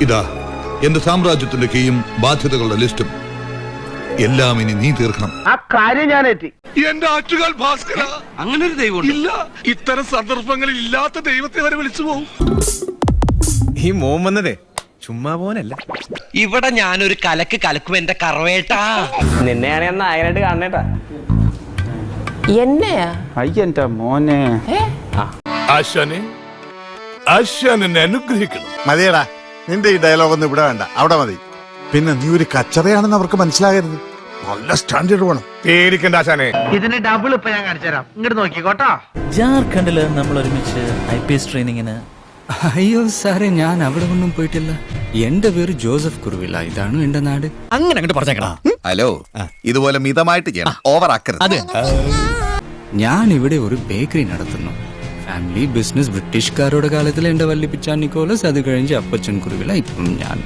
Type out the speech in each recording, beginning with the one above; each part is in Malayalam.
ഇതാ എന്റെ സാമ്രാജ്യത്തിന്റെ കീയും ബാധ്യതകളുടെ ലിസ്റ്റും. എല്ലാം ഇനി നീ തീർക്കണം. ആ കാര്യം ഞാൻ എത്തി എന്റെ ആറ്റുകാൽ ഭാസ്കര. അങ്ങനെ ഒരു ദൈവം ഇല്ല ഇത്തരം സന്ദർഭങ്ങളിൽ ഇല്ലാത്ത ദൈവത്തെ വരെ വിളിച്ചു പോകും ഈ മോൻ വന്നതേ ചുമ്മാ പോനല്ല ഇവിടെ ഞാനൊരു കലക്ക് കലക്കും എന്റെ കറവേട്ടാ. നിന്നെയാണ് ഞാൻ നായകനായിട്ട് കാണണേട്ടാ. എന്നെയാ? അയ്യന്റെ മോനെ. ആശാനെ ആശാൻ എന്നെ അനുഗ്രഹിക്കണം. മതിയടാ. നിന്റെ ഈ ഡയലോഗ് ഒന്നും ഇവിടെ വേണ്ട. അവിടെ മതി. പിന്നെ നീ ഒരു കച്ചറയാണെന്ന് അവർക്ക് മനസ്സിലാകരുത്. നല്ല സ്റ്റാൻഡേർഡ് വേണം. പേടിക്കണ്ട ആശാനെ. ഇതിന് ഡബിൾ ഇപ്പൊ ഞാൻ കാണിച്ചു തരാം. ഇങ്ങോട്ട് നോക്കിക്കോട്ടോ. ജാർഖണ്ഡിൽ നമ്മൾ ഒരുമിച്ച് ഐ പി എസ് ട്രെയിനിങ്ങിന്. അയ്യോ സാറേ ഞാൻ അവിടെ ഒന്നും പോയിട്ടില്ല. എന്റെ പേര് ജോസഫ് കുറുവില്ല. ഇതാണ് എന്റെ നാട്. അങ്ങനെ അങ്ങോട്ട് പറഞ്ഞേക്കടാ. ഹലോ ഇതുപോലെ മിതമായിട്ട് ചെയ്യണം. ഓവർ ആക്കരുത്. ഞാൻ ഇവിടെ ഒരു ബേക്കറി നടത്തുന്നു. ഫാമിലി ബിസിനസ് ബ്രിട്ടീഷുകാരുടെ കാലത്തിൽ എന്റെ വല്ലിപ്പിച്ച നിക്കോളസ് അത് കഴിഞ്ഞ് അപ്പച്ചൻ കുറുവില ഇപ്പം ഞാൻ.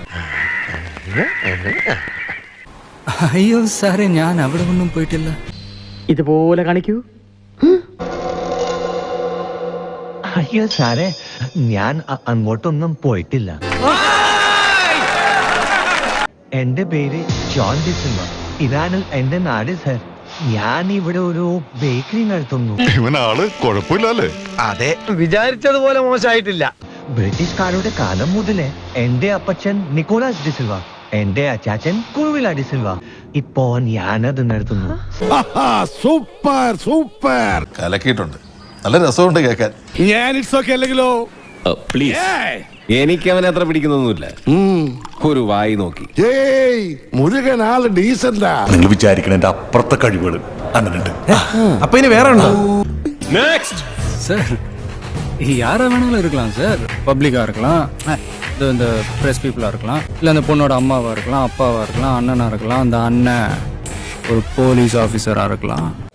അയ്യോ സാറേ ഞാൻ അവിടെ ഒന്നും പോയിട്ടില്ല. ഇതുപോലെ കാണിക്കൂ. അയ്യോ സാറേ ഞാൻ അങ്ങോട്ടൊന്നും പോയിട്ടില്ല. എന്റെ പേര് ജോൺ ഡിസിൽവ ഇതാണ് എന്റെ നാട് സർ. ഞാൻ ഇവിടെ ഒരു ബേക്കറി നടത്തുന്നു ഇവനാൾ കുഴപ്പമില്ലല്ലേ അതെ വിചാരിച്ചതുപോലെ മോശമായിട്ടില്ല. ബ്രിട്ടീഷുകാരുടെ കാലം മുതലേ എന്റെ അപ്പച്ചൻ നിക്കോളാസ് ഡിസിൽവ എന്റെ അച്ചാച്ചൻ കുറുവില ഡിസിൽവ ഇപ്പോ ഞാനത് നടത്തുന്നു സൂപ്പർ സൂപ്പർ. കലക്കിയിട്ടുണ്ട്. നല്ല രസമുണ്ട് കേക്കാൻ ഞാൻ ഇറ്റ്സ് ഓക്കെ അല്ലെങ്കിലോ പ്ലീസ് എനിക്ക് അവനെ അത്ര പിടിക്കുന്നൊന്നുമില്ല. ഒരു വായി നോക്കി. മുരുകൻ ആൾ ഡീസന്റാ. നിങ്ങൾ വിചാരിക്കണ എന്റെ അപ്പുറത്തെ കഴിവുകൾ അങ്ങനെയുണ്ട്. അപ്പൊ ഇനി വേറെ ഉണ്ടോ? നെക്സ്റ്റ് சார்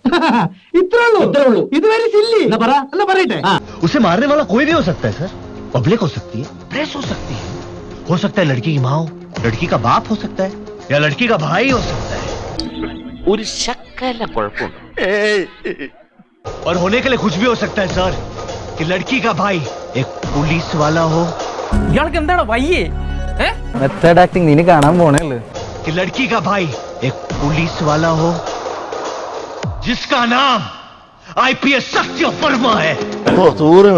ഇത്രേ ഉള്ളൂ ഇത്രേ ഉള്ളൂ. ഇതുവരെ സില്ലി എന്നാ പറ എന്നാ പറയട്ടെ? ഉസ്മാറിനെ വാള കോയി ദിവസത്തെ സർ पब्लिक हो सकती है प्रेस हो सकती है हो सकता है लड़की की माँ हो लड़की का बाप हो सकता है या लड़की का भाई हो सकता है ഒരു ശക്കല കുഴപ്പമുണ്ട് और होने के लिए कुछ भी हो सकता है सर कि लड़की का भाई एक पुलिस वाला हो ഇയാൾക്ക് എന്താണ് വയ്യേ മെത്തേഡ് ആക്ടിങ് നിന് കാണാൻ പോണേ ഉള്ളു कि लड़की का भाई एक पुलिस वाला हो जिसका नाम आईपीएस सत्य फरमा है। दूर है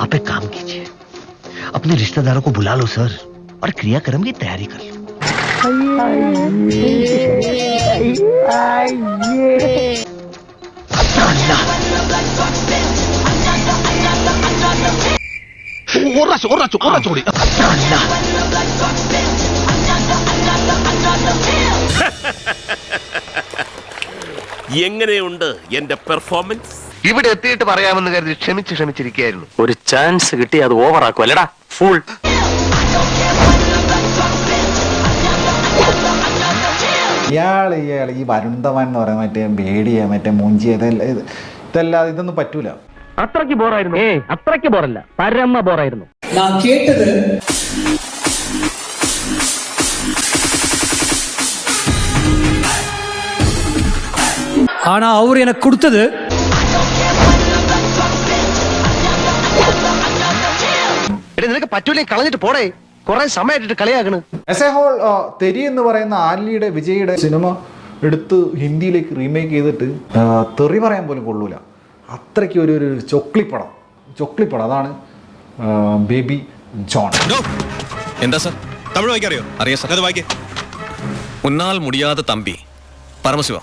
आप एक काम कीजिए। अपने रिश्तेदारों को बुला लो सर और क्रियाक्रम की तैयारी कर लो। ओ रचो ओ रचो ओ रचो ओ रचो ओ എങ്ങനെയുണ്ട് എന്റെ പെർഫോമൻസ് ഇവിടെ എത്തിയിട്ട് പറയാമെന്ന് കരുതി ക്ഷമിച്ച് ക്ഷമിച്ചിരിക്കുകയായിരുന്നു. ഒരു ചാൻസ് കിട്ടി അത് ഓവറാക്കും അല്ലടാ ഫുൾ ഇയാൾ ഇയാൾ ഈ വരുണ്ടവൻ എന്ന് പറയാൻ മറ്റേ ബേഡിയ മറ്റേ മൂഞ്ചി ഇതെല്ലാം ഇതൊന്നും പറ്റൂല. അത്രയ്ക്ക് ബോറായിരുന്നു ഏ അത്രയ്ക്ക് ബോറല്ല പരമ ബോറായിരുന്നു കേട്ടത് ஆனா அவர் எனக்கு கொடுத்தது എടി നിനക്ക് പറ്റൂലേ കളഞ്ഞിട്ട് പോടേ കുറെ സമയമായിട്ട് കളിയാക്കണ് എസ് എ ഹോൾ തെരി എന്ന് പറയുന്ന ആലിയുടെ വിജയുടെ സിനിമ എടുത്ത് ഹിന്ദിയിലേക്ക് റീമേക്ക് ചെയ്തിട്ട് ആ, തെറി പറയാൻ പോലും കൊള്ളൂല അത്രയ്ക്ക് ഒരു ഒരു ചൊക്ലിപ്പടം ചൊക്ലിപ്പടം അതാണ് ആ, ബേബി ജോൺ എന്താ സാർ തമിഴ് വായിക്കറിയോ അറിയാം സാർ അത് വായിക്കേ ഉന്നാൽ മുടിയാതെ തമ്പി പരമശിവ